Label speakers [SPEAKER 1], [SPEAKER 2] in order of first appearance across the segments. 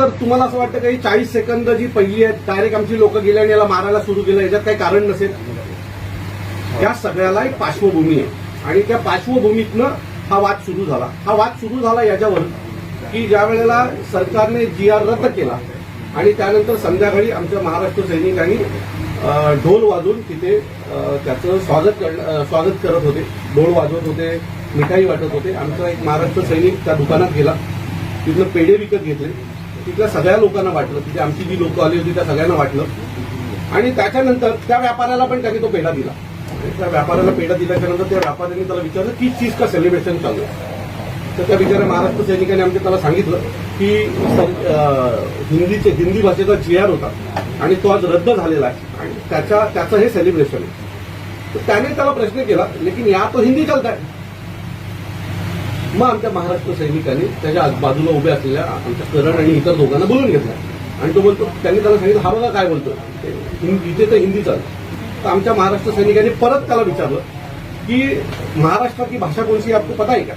[SPEAKER 1] तर तुम्हाला असं वाटतं काही चाळीस सेकंद जी पहिली आहेत डायरेक्ट आमची लोक गेले आणि याला मारायला सुरू केलं याच्यात काही कारण नसेल? या सगळ्याला एक पार्श्वभूमी आहे. आणि त्या पार्श्वभूमीतनं हा वाद सुरू झाला. हा वाद सुरू झाला याच्यावर की ज्या वेळेला सरकारने जी आर रद्द केला आणि त्यानंतर संध्याकाळी आमच्या महाराष्ट्र सैनिकांनी ढोल वाजून तिथे त्याचं स्वागत स्वागत करत होते. ढोल वाजवत होते मिठाई वाटत होते. आमचा एक महाराष्ट्र सैनिक त्या दुकानात गेला. तिथनं पेढे विकत घेतले. तिथल्या सगळ्या लोकांना वाटलं तिथे आमची जी लोक आली होती त्या सगळ्यांना वाटलं. आणि त्याच्यानंतर त्या व्यापाऱ्याला पण त्याने तो पेढा दिला. त्या व्यापाऱ्याला पेढा दिल्याच्या नंतर त्या व्यापाऱ्यांनी त्याला विचारलं की चीज का सेलिब्रेशन चालू आहे? तर त्या बिचाऱ्या महाराष्ट्र सैनिकांनी आमच्या त्याला सांगितलं की हिंदीचे हिंदी भाषेचा जी आर होता आणि तो आज रद्द झालेला आहे. आणि त्याच्या त्याचं हे सेलिब्रेशन आहे. तर त्याने त्याला प्रश्न केला लेकिन या तो हिंदी चलता आहे मग आमच्या महाराष्ट्र सैनिकांनी त्याच्या आज- बाजूला उभ्या असलेल्या आमच्या करण आणि इतर दोघांना बोलून घेतला. आणि तो बोलतो त्यांनी त्याला सांगितलं हा बघा काय बोलतो हिंदी- इथे तर हिंदी चालू तर आमच्या महाराष्ट्र सैनिकांनी परत त्याला विचारलं की महाराष्ट्राची भाषा कोणती आहे आपको पता आहे का?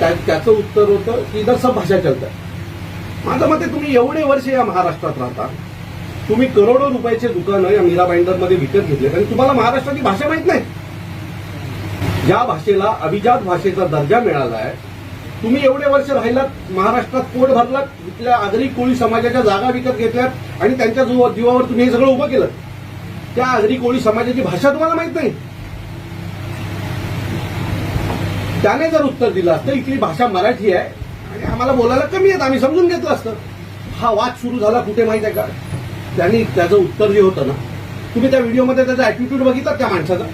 [SPEAKER 1] त्या- त्याचं उत्तर होतं की इतर सब भाषा चलतात माझं मते तुम्ही एवढे वर्ष या महाराष्ट्रात राहता. तुम्ही करोडो रुपयाचे दुकानं या मीरा बाइंडरमध्ये विकत घेतले आणि तुम्हाला महाराष्ट्राची भाषा माहीत नाही. ज्या भाषेला अभिजात भाषेचा दर्जा मिळाला आहे. तुम्ही एवढे वर्ष राहिलात महाराष्ट्रात पोट भरलात इथल्या आगरी कोळी समाजाच्या जागा विकत घेतल्यात आणि त्यांच्या जीवावर तुम्ही हे सगळं उभं केलं. त्या आगरी कोळी समाजाची भाषा तुम्हाला माहीत नाही. त्याने जर उत्तर दिलं असतं इथली भाषा मराठी आहे आणि आम्हाला बोलायला कमी येत आम्ही समजून घेतलं असतं. हा वाद सुरू झाला कुठे माहिती आहे का? त्यांनी त्याचं उत्तर जे होतं ना तुम्ही त्या व्हिडिओमध्ये त्याचा ऍटिट्यूड बघितला त्या माणसाचा?